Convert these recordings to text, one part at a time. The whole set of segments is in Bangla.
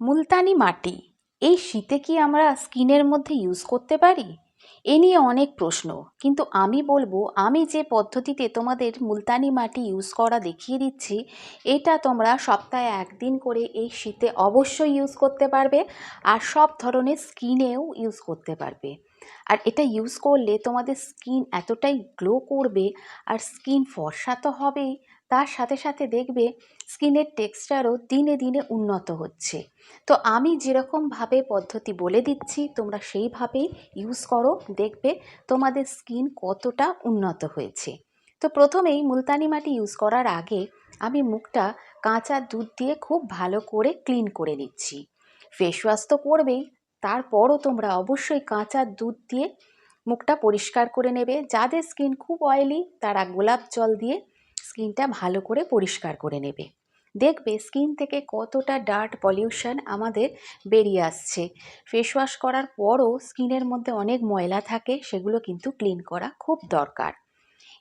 মুলতানি মাটি, এই শীতে কি আমরা স্কিনের মধ্যে ইউজ করতে পারি? এ নিয়ে অনেক প্রশ্ন, কিন্তু আমি বলব, আমি যে পদ্ধতিতে তোমাদের মুলতানি মাটি ইউজ করা দেখিয়ে দিচ্ছি, এটা তোমরা সপ্তাহে একদিন করে এই শীতে অবশ্যই ইউজ করতে পারবে আর সব ধরনের স্কিনেও ইউজ করতে পারবে। আর এটা ইউজ করলে তোমাদের স্কিন এতটাই গ্লো করবে আর স্কিন ফর্সা তো হবেই তার সাথে সাথে দেখবে স্কিনের টেক্সচারও দিনে দিনে উন্নত হচ্ছে। তো আমি যেরকমভাবে পদ্ধতি বলে দিচ্ছি, তোমরা সেইভাবেই ইউজ করো, দেখবে তোমাদের স্কিন কতটা উন্নত হয়েছে। তো প্রথমেই মুলতানি মাটি ইউজ করার আগে আমি মুখটা কাঁচা দুধ দিয়ে খুব ভালো করে ক্লিন করে নিচ্ছি। ফেস ওয়াশ তো করবেই, তারপরও তোমরা অবশ্যই কাঁচা দুধ দিয়ে মুখটা পরিষ্কার করে নেবে। যাদের স্কিন খুব অয়েলি তারা গোলাপ জল দিয়ে স্কিনটা ভালো করে পরিষ্কার করে নেবে। দেখবে স্কিন থেকে কতটা ডার্ট পলিউশন আমাদের বেরিয়ে আসছে। ফেস ওয়াশ করার পরও স্কিনের মধ্যে অনেক ময়লা থাকে, সেগুলো কিন্তু ক্লিন করা খুব দরকার।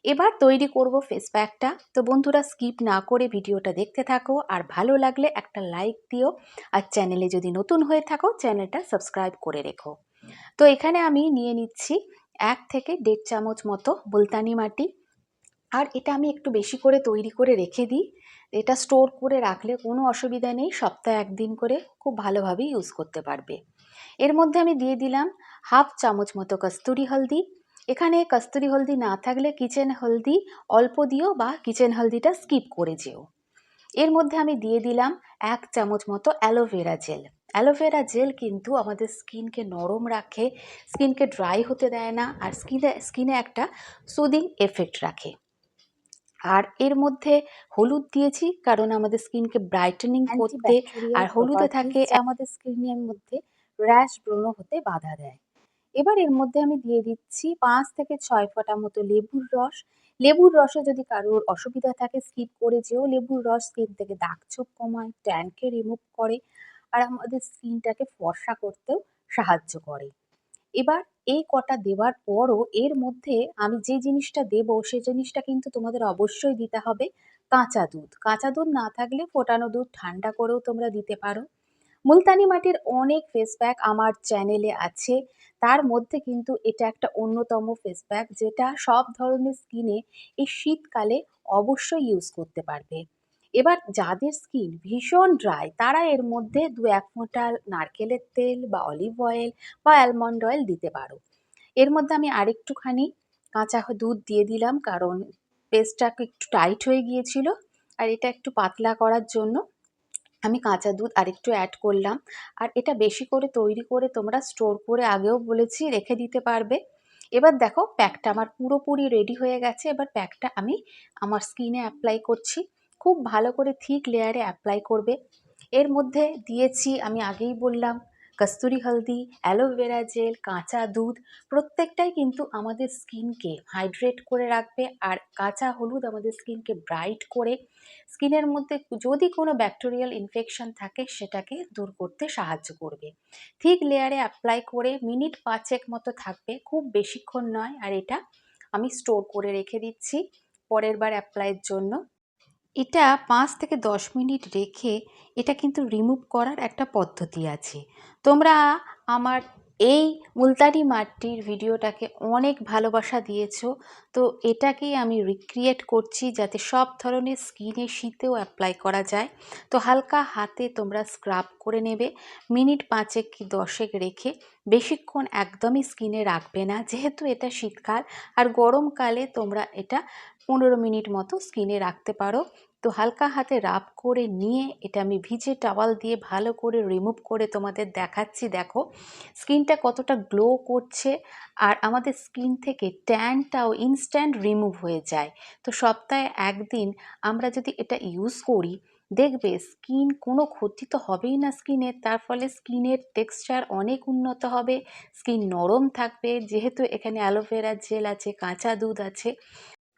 এবার তৈরি করব ফেস প্যাকটা। তো বন্ধুরা, স্কিপ না করে ভিডিওটা দেখতে থাকো, আর ভালো লাগলে একটা লাইক দিও, আর চ্যানেলে যদি নতুন হয়ে থাকো, চ্যানেলটা সাবস্ক্রাইব করে রেখো। তো এখানে আমি নিয়ে নিচ্ছি এক থেকে দেড় চামচ মতো মুলতানি মাটি। আর এটা আমি একটু বেশি করে তৈরি করে রেখে দিই। এটা স্টোর করে রাখলে কোনো অসুবিধা নেই, সপ্তাহে একদিন করে খুব ভালোভাবে ইউজ করতে পারবে। এর মধ্যে আমি দিয়ে দিলাম হাফ চামচ মতো কস্তুরি হলদি। এখানে কস্তুরি হলদি না থাকলে কিচেন হলদি অল্প দিও বা কিচেন হলদিটা স্কিপ করে যেও। এর মধ্যে আমি দিয়ে দিলাম এক চামচ মতো অ্যালোভেরা জেল অ্যালোভেরা জেল কিন্তু আমাদের স্কিনকে নরম রাখে, স্কিনকে ড্রাই হতে দেয় না, আর স্কিনে স্কিনে একটা সুদিং এফেক্ট রাখে। আর এর মধ্যে হলুদ দিয়েছি কারণ আমাদের স্কিনকে ব্রাইটেনিং করতে আর হলুদে থাকে আমাদের স্কিনের মধ্যে র্যাশ ব্রণ হতে বাধা দেয়। এবার এর মধ্যে আমি দিয়ে দিচ্ছি পাঁচ থেকে ছয় ফোঁটা মতো লেবুর রস। লেবুর রসে যদি কারোর অসুবিধা থাকে স্কিপ করে যেও। লেবুর রস স্কিন থেকে দাগ ছোপ কমায় ট্যানকে রিমুভ করে আর আমাদের স্কিনটাকে ফর্সা করতেও সাহায্য করে। এবার এই কটা দেওয়ার পরও এর মধ্যে আমি যে জিনিসটা দেবো, সে জিনিসটা কিন্তু তোমাদের অবশ্যই দিতে হবে কাঁচা দুধ। কাঁচা দুধ না থাকলে ফোটানো দুধ ঠান্ডা করেও তোমরা দিতে পারো। মুলতানি মাটির অনেক ফেস প্যাক আমার চ্যানেলে আছে। তার মধ্যে কিন্তু এটা একটা অন্যতম ফেস প্যাক যেটা সব ধরনের স্কিনে এই শীতকালে অবশ্যই ইউজ করতে পারবে। এবার যাদের স্কিন ভীষণ ড্রাই তারা এর মধ্যে দু এক ফোঁটা নারকেলের তেল বা অলিভ অয়েল বা অ্যালমন্ড অয়েল দিতে পারো। এর মধ্যে আমি আরেকটুখানি কাঁচা দুধ দিয়ে দিলাম, কারণ পেস্টটা একটু টাইট হয়ে গিয়েছিল আর এটা একটু পাতলা করার জন্য আমি কাঁচা দুধ আরেকটু অ্যাড করলাম। আর এটা বেশি করে তৈরি করে তোমরা স্টোর করে আগেও বলেছি রেখে দিতে পারবে। এবার দেখো প্যাকটা আমার পুরোপুরি রেডি হয়ে গেছে, এবার প্যাকটা আমি আমার স্কিনে অ্যাপ্লাই করছি। খুব ভালো করে থিক লেয়ারে অ্যাপ্লাই করবে। এর মধ্যে দিয়েছি, আমি আগেই বললাম, কস্তুরি হলদি অ্যালোভেরা জেল কাঁচা দুধ, প্রত্যেকটাই কিন্তু আমাদের স্কিনকে হাইড্রেট করে রাখবে আর কাঁচা হলুদ আমাদের স্কিনকে ব্রাইট করে। স্কিনের মধ্যে যদি কোনো ব্যাকটেরিয়াল ইনফেকশন থাকে, সেটাকে দূর করতে সাহায্য করবে। থিক লেয়ারে অ্যাপ্লাই করে মিনিট পাঁচেক মতো থাকবে, খুব বেশিক্ষণ নয়, আর এটা আমি স্টোর করে রেখে দিচ্ছি। পরের বার অ্যাপ্লাইয়ের জন্য। এটা পাঁচ থেকে দশ মিনিট রেখে এটা কিন্তু রিমুভ করার একটা পদ্ধতি আছে। তোমরা আমার এই মুলতানি মাটির ভিডিওটাকে অনেক ভালোবাসা দিয়েছ, তো এটাকেই আমি রিক্রিয়েট করছি যাতে সব ধরনের স্কিনে শীতেও অ্যাপ্লাই করা যায়। তো হালকা হাতে তোমরা স্ক্রাব করে নেবে, মিনিট পাঁচেক কি দশেক রেখে বেশিক্ষণ একদমই স্কিনে রাখবে না, যেহেতু এটা শীতকাল আর গরমকালে তোমরা এটা পনেরো মিনিট মতো স্কিনে রাখতে পারো। তো হালকা হাতে রাব করে নিয়ে এটা আমি ভিজে টাওয়াল দিয়ে ভালো করে রিমুভ করে তোমাদের দেখাচ্ছি, দেখো। স্কিনটা কতটা গ্লো করছে আর আমাদের স্কিন থেকে ট্যানটাও ইনস্ট্যান্ট রিমুভ হয়ে যায়। তো সপ্তাহে একদিন আমরা যদি এটা ইউজ করি, দেখবে স্কিন কোনো ক্ষতি তো হবেই না স্কিনের তার ফলে স্কিনের টেক্সচার অনেক উন্নত হবে স্কিন নরম থাকবে, যেহেতু এখানে অ্যালোভেরা জেল আছে, কাঁচা দুধ আছে।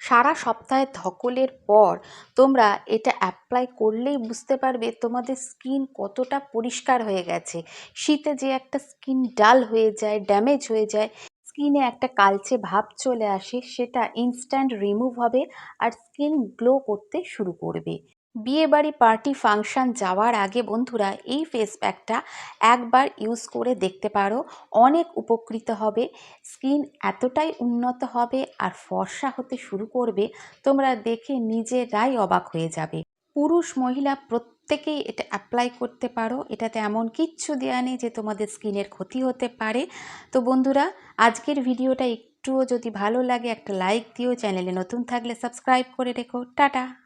সারা সপ্তাহে ধকলের পর তোমরা এটা অ্যাপ্লাই করলেই বুঝতে পারবে তোমাদের স্কিন কতটা পরিষ্কার হয়ে গেছে। শীতে যে একটা স্কিন ডাল হয়ে যায় ড্যামেজ হয়ে যায় স্কিনে একটা কালচে ভাব চলে আসে, সেটা ইনস্ট্যান্ট রিমুভ হবে আর স্কিন গ্লো করতে শুরু করবে। বিয়েবাড়ি পার্টি ফাংশন যাওয়ার আগে বন্ধুরা এই ফেস প্যাকটা একবার ইউজ করে দেখতে পারো। অনেক উপকৃত হবে। স্কিন এতটাই উন্নত হবে আর ফর্সা হতে শুরু করবে, তোমরা দেখে নিজেরাই অবাক হয়ে যাবে। পুরুষ, মহিলা প্রত্যেকেই এটা অ্যাপ্লাই করতে পারো। এটাতে এমন কিচ্ছু দেওয়া নেই যে তোমাদের স্কিনের ক্ষতি হতে পারে। তো বন্ধুরা, আজকের ভিডিওটা একটুও যদি ভালো লাগে একটা লাইক দিও, চ্যানেলে নতুন থাকলে সাবস্ক্রাইব করে রেখো। টাটা!